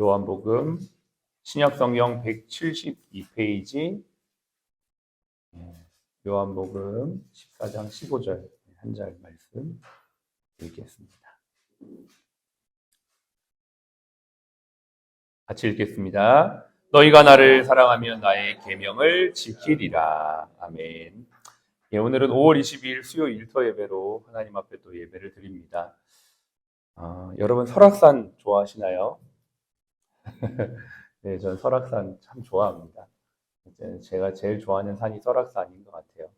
요한복음 신약성경 172페이지 요한복음 14장 15절 한 절 말씀 읽겠습니다. 같이 읽겠습니다. 너희가 나를 사랑하면 나의 계명을 지키리라. 아멘. 예, 오늘은 5월 22일 수요 일터 예배로 하나님 앞에 또 예배를 드립니다. 아, 여러분 설악산 좋아하시나요? 네, 전 설악산 참 좋아합니다. 제가 제일 좋아하는 산이 설악산인 것 같아요.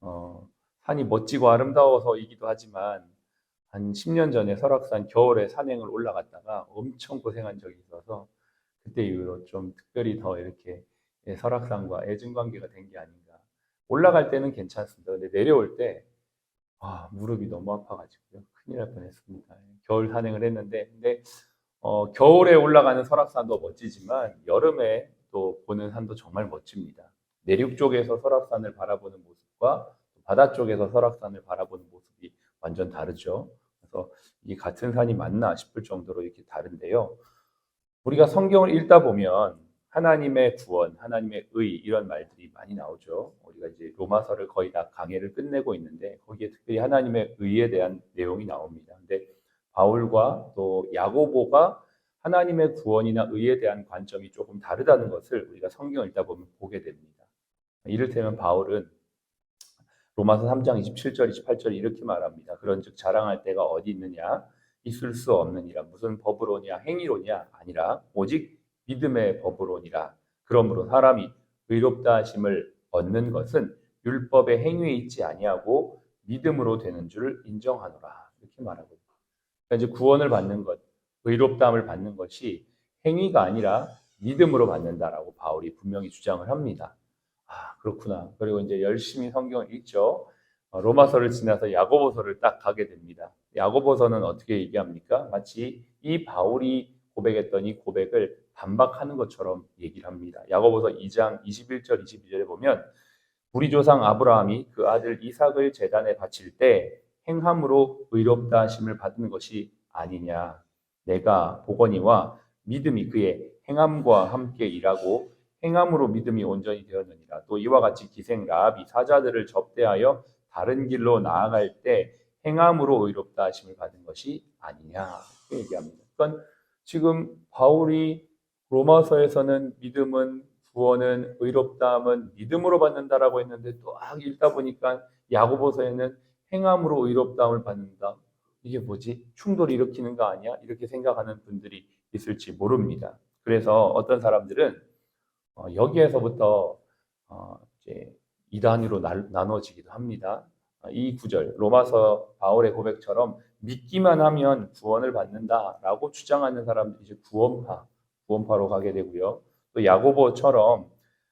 어, 산이 멋지고 아름다워서이기도 하지만 한 10년 전에 설악산 겨울에 산행을 올라갔다가 엄청 고생한 적이 있어서 그때 이후로 좀 특별히 더 이렇게 예, 설악산과 애증 관계가 된 게 아닌가. 올라갈 때는 괜찮습니다. 근데 내려올 때 아, 무릎이 너무 아파가지고요. 큰일 날 뻔했습니다. 겨울 산행을 했는데 근데 어, 겨울에 올라가는 설악산도 멋지지만 여름에 또 보는 산도 정말 멋집니다. 내륙 쪽에서 설악산을 바라보는 모습과 바다 쪽에서 설악산을 바라보는 모습이 완전 다르죠. 그래서 이 같은 산이 맞나 싶을 정도로 이렇게 다른데요. 우리가 성경을 읽다 보면 하나님의 구원, 하나님의 의 이런 말들이 많이 나오죠. 우리가 이제 로마서를 거의 다 강해를 끝내고 있는데 거기에 특별히 하나님의 의에 대한 내용이 나옵니다. 근데 바울과 또 야고보가 하나님의 구원이나 의에 대한 관점이 조금 다르다는 것을 우리가 성경을 읽다 보면 보게 됩니다. 이를테면 바울은 로마서 3장 27절, 28절 이렇게 말합니다. 그런즉 자랑할 때가 어디 있느냐? 있을 수 없느니라. 무슨 법으로냐? 행위로냐? 아니라 오직 믿음의 법으로니라. 그러므로 사람이 의롭다 하심을 얻는 것은 율법의 행위에 있지 아니하고 믿음으로 되는 줄 인정하노라. 이렇게 말하고 이제 구원을 받는 것, 의롭다함을 받는 것이 행위가 아니라 믿음으로 받는다라고 바울이 분명히 주장을 합니다. 아, 그렇구나. 그리고 이제 열심히 성경을 읽죠. 어, 로마서를 지나서 야고보서를 딱 가게 됩니다. 야고보서는 어떻게 얘기합니까? 마치 이 바울이 고백했던 이 고백을 반박하는 것처럼 얘기를 합니다. 야고보서 2장 21절 22절에 보면 우리 조상 아브라함이 그 아들 이삭을 제단에 바칠 때 행함으로 의롭다 하심을 받은 것이 아니냐. 내가 보거니와 믿음이 그의 행함과 함께 일하고 행함으로 믿음이 온전히 되었느니라. 또 이와 같이 기생 라합이 사자들을 접대하여 다른 길로 나아갈 때 행함으로 의롭다 하심을 받은 것이 아니냐. 이렇게 얘기합니다. 그러니까 지금 바울이 로마서에서는 믿음은 구원은 의롭다함은 믿음으로 받는다라고 했는데 또막 읽다 보니까 야고보서에는 행함으로 의롭다함을 받는다. 이게 뭐지? 충돌을 일으키는 거 아니야? 이렇게 생각하는 분들이 있을지 모릅니다. 그래서 어떤 사람들은 어, 여기에서부터 어, 이제 이단위로 나눠지기도 합니다. 어, 이 구절 로마서 바울의 고백처럼 믿기만 하면 구원을 받는다라고 주장하는 사람들이 이제 구원파, 구원파로 가게 되고요. 또 야고보처럼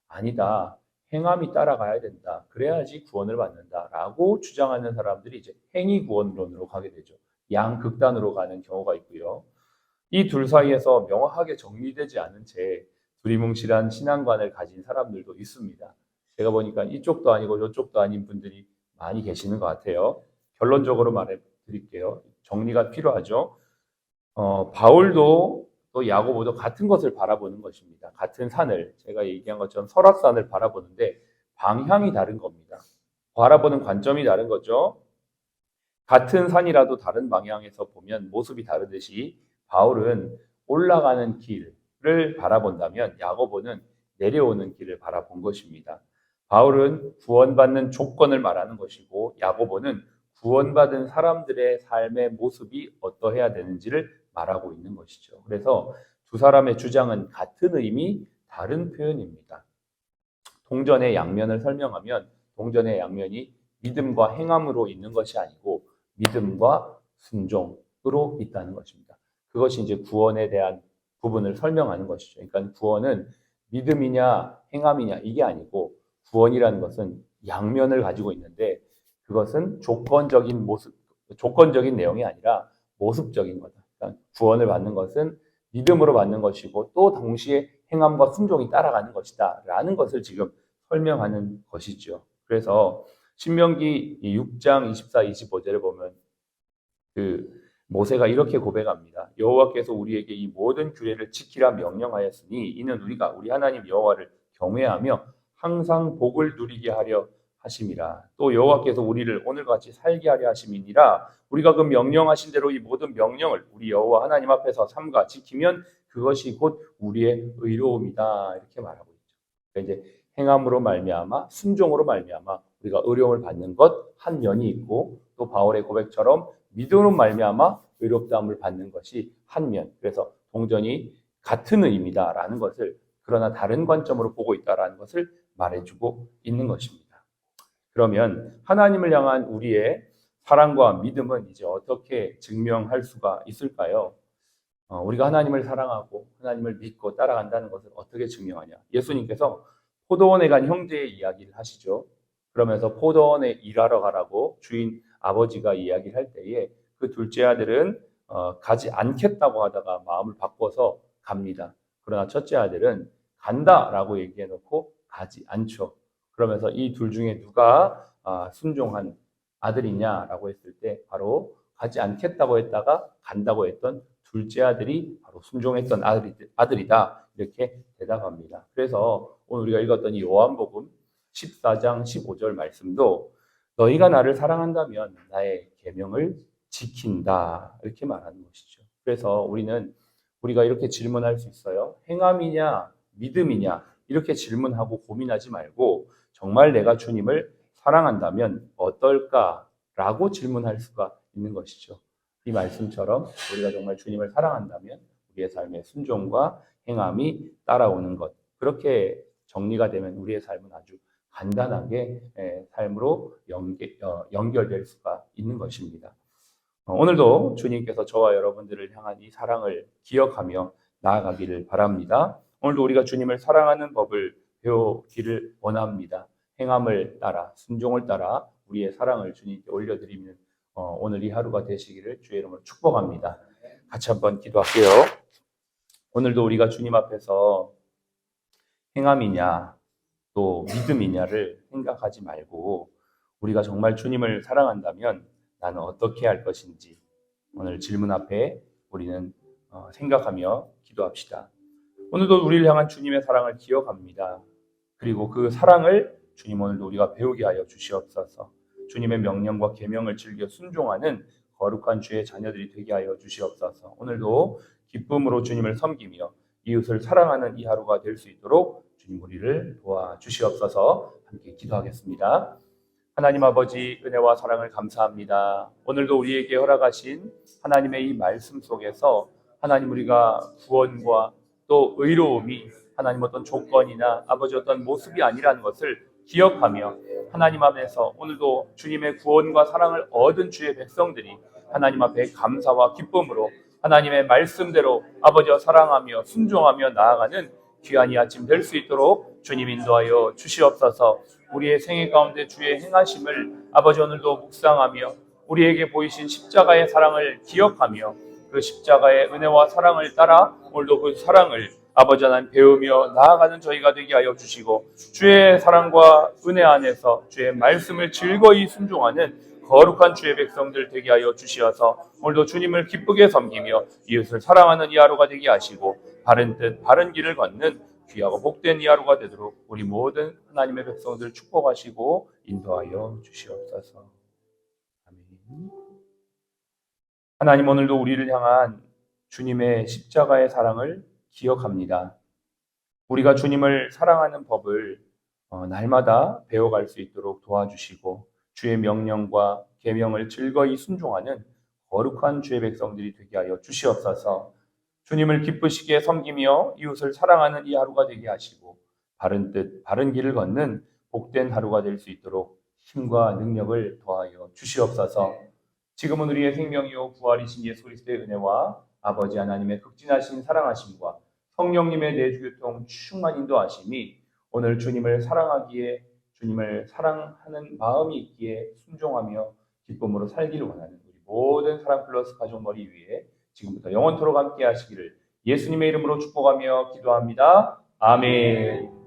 아니다. 행함이 따라가야 된다. 그래야지 구원을 받는다라고 주장하는 사람들이 이제 행위 구원론으로 가게 되죠. 양극단으로 가는 경우가 있고요. 이 둘 사이에서 명확하게 정리되지 않은 채 두리뭉실한 신앙관을 가진 사람들도 있습니다. 제가 보니까 이쪽도 아니고 이쪽도 아닌 분들이 많이 계시는 것 같아요. 결론적으로 말해 드릴게요. 정리가 필요하죠. 어, 바울도 또 야고보도 같은 것을 바라보는 것입니다. 같은 산을 제가 얘기한 것처럼 설악산을 바라보는데 방향이 다른 겁니다. 바라보는 관점이 다른 거죠. 같은 산이라도 다른 방향에서 보면 모습이 다르듯이 바울은 올라가는 길을 바라본다면 야고보는 내려오는 길을 바라본 것입니다. 바울은 구원받는 조건을 말하는 것이고 야고보는 구원받은 사람들의 삶의 모습이 어떠해야 되는지를 말하고 있는 것이죠. 그래서 두 사람의 주장은 같은 의미, 다른 표현입니다. 동전의 양면을 설명하면 동전의 양면이 믿음과 행함으로 있는 것이 아니고 믿음과 순종으로 있다는 것입니다. 그것이 이제 구원에 대한 부분을 설명하는 것이죠. 그러니까 구원은 믿음이냐 행함이냐 이게 아니고 구원이라는 것은 양면을 가지고 있는데 그것은 조건적인 모습, 조건적인 내용이 아니라 모습적인 거다. 구원을 받는 것은 믿음으로 받는 것이고 또 동시에 행함과 순종이 따라가는 것이다. 라는 것을 지금 설명하는 것이죠. 그래서 신명기 6장 24, 25절에 보면 그 모세가 이렇게 고백합니다. 여호와께서 우리에게 이 모든 규례를 지키라 명령하였으니 이는 우리가 우리 하나님 여호와를 경외하며 항상 복을 누리게 하려 하심이라. 또 여호와께서 우리를 오늘같이 살게 하려 하심이니라. 우리가 그 명령하신 대로 이 모든 명령을 우리 여호와 하나님 앞에서 삼가 지키면 그것이 곧 우리의 의로움이다. 이렇게 말하고 있죠. 그러니까 이제 행함으로 말미암아 순종으로 말미암아 우리가 의로움을 받는 것 한 면이 있고 또 바울의 고백처럼 믿음으로 말미암아 의롭다함을 받는 것이 한 면. 그래서 동전이 같은 의미다라는 것을 그러나 다른 관점으로 보고 있다라는 것을 말해주고 있는 것입니다. 그러면 하나님을 향한 우리의 사랑과 믿음은 이제 어떻게 증명할 수가 있을까요? 어, 우리가 하나님을 사랑하고 하나님을 믿고 따라간다는 것을 어떻게 증명하냐? 예수님께서 포도원에 간 형제의 이야기를 하시죠. 그러면서 포도원에 일하러 가라고 주인 아버지가 이야기를 할 때에 그 둘째 아들은 어, 가지 않겠다고 하다가 마음을 바꿔서 갑니다. 그러나 첫째 아들은 간다라고 얘기해 놓고 가지 않죠. 그러면서 이 둘 중에 누가 아, 순종한 아들이냐라고 했을 때 바로 가지 않겠다고 했다가 간다고 했던 둘째 아들이 바로 순종했던 아들이, 아들이다 이렇게 대답합니다. 그래서 오늘 우리가 읽었던 이 요한복음 14장 15절 말씀도 너희가 나를 사랑한다면 나의 계명을 지킨다 이렇게 말하는 것이죠. 그래서 우리는 우리가 이렇게 질문할 수 있어요. 행함이냐 믿음이냐 이렇게 질문하고 고민하지 말고 정말 내가 주님을 사랑한다면 어떨까라고 질문할 수가 있는 것이죠. 이 말씀처럼 우리가 정말 주님을 사랑한다면 우리의 삶의 순종과 행함이 따라오는 것 그렇게 정리가 되면 우리의 삶은 아주 간단하게 예, 삶으로 어, 연결 될 수가 있는 것입니다. 어, 오늘도 주님께서 저와 여러분들을 향한 이 사랑을 기억하며 나아가기를 바랍니다. 오늘도 우리가 주님을 사랑하는 법을 배우기를 원합니다. 행함을 따라 순종을 따라 우리의 사랑을 주님께 올려드리는 어, 오늘 이 하루가 되시기를 주의 이름으로 축복합니다. 같이 한번 기도할게요. 오늘도 우리가 주님 앞에서 행함이냐 또 믿음이냐를 생각하지 말고 우리가 정말 주님을 사랑한다면 나는 어떻게 할 것인지 오늘 질문 앞에 우리는 어, 생각하며 기도합시다. 오늘도 우리를 향한 주님의 사랑을 기억합니다. 그리고 그 사랑을 주님 오늘도 우리가 배우게 하여 주시옵소서. 주님의 명령과 계명을 즐겨 순종하는 거룩한 주의 자녀들이 되게 하여 주시옵소서. 오늘도 기쁨으로 주님을 섬기며 이웃을 사랑하는 이 하루가 될 수 있도록 주님 우리를 도와 주시옵소서. 함께 기도하겠습니다. 하나님 아버지 은혜와 사랑을 감사합니다. 오늘도 우리에게 허락하신 하나님의 이 말씀 속에서 하나님 우리가 구원과 또 의로움이 하나님 어떤 조건이나 아버지 어떤 모습이 아니라는 것을 기억하며 하나님 앞에서 오늘도 주님의 구원과 사랑을 얻은 주의 백성들이 하나님 앞에 감사와 기쁨으로 하나님의 말씀대로 아버지와 사랑하며 순종하며 나아가는 귀한 이 아침 될 수 있도록 주님 인도하여 주시옵소서. 우리의 생애 가운데 주의 행하심을 아버지 오늘도 묵상하며 우리에게 보이신 십자가의 사랑을 기억하며 그 십자가의 은혜와 사랑을 따라 오늘도 그 사랑을 아버지 하나님 배우며 나아가는 저희가 되게 하여 주시고 주의 사랑과 은혜 안에서 주의 말씀을 즐거이 순종하는 거룩한 주의 백성들 되게 하여 주시어서 오늘도 주님을 기쁘게 섬기며 이웃을 사랑하는 이 하루가 되게 하시고 바른 뜻 바른 길을 걷는 귀하고 복된 이 하루가 되도록 우리 모든 하나님의 백성들 축복하시고 인도하여 주시옵소서. 아멘. 하나님 오늘도 우리를 향한 주님의 십자가의 사랑을 기억합니다. 우리가 주님을 사랑하는 법을 어, 날마다 배워갈 수 있도록 도와주시고 주의 명령과 계명을 즐거이 순종하는 거룩한 주의 백성들이 되게 하여 주시옵소서. 주님을 기쁘시게 섬기며 이웃을 사랑하는 이 하루가 되게 하시고 바른 뜻, 바른 길을 걷는 복된 하루가 될 수 있도록 힘과 능력을 더하여 주시옵소서. 지금은 우리의 생명이요 부활이신 예수 그리스도의 은혜와 아버지 하나님의 극진하신 사랑하심과 성령님의 내주교통 충만 인도하심이 오늘 주님을 사랑하기에 주님을 사랑하는 마음이 있기에 순종하며 기쁨으로 살기를 원하는 우리 모든 사랑 플러스 가족 머리 위에 지금부터 영원토록 함께 하시기를 예수님의 이름으로 축복하며 기도합니다. 아멘.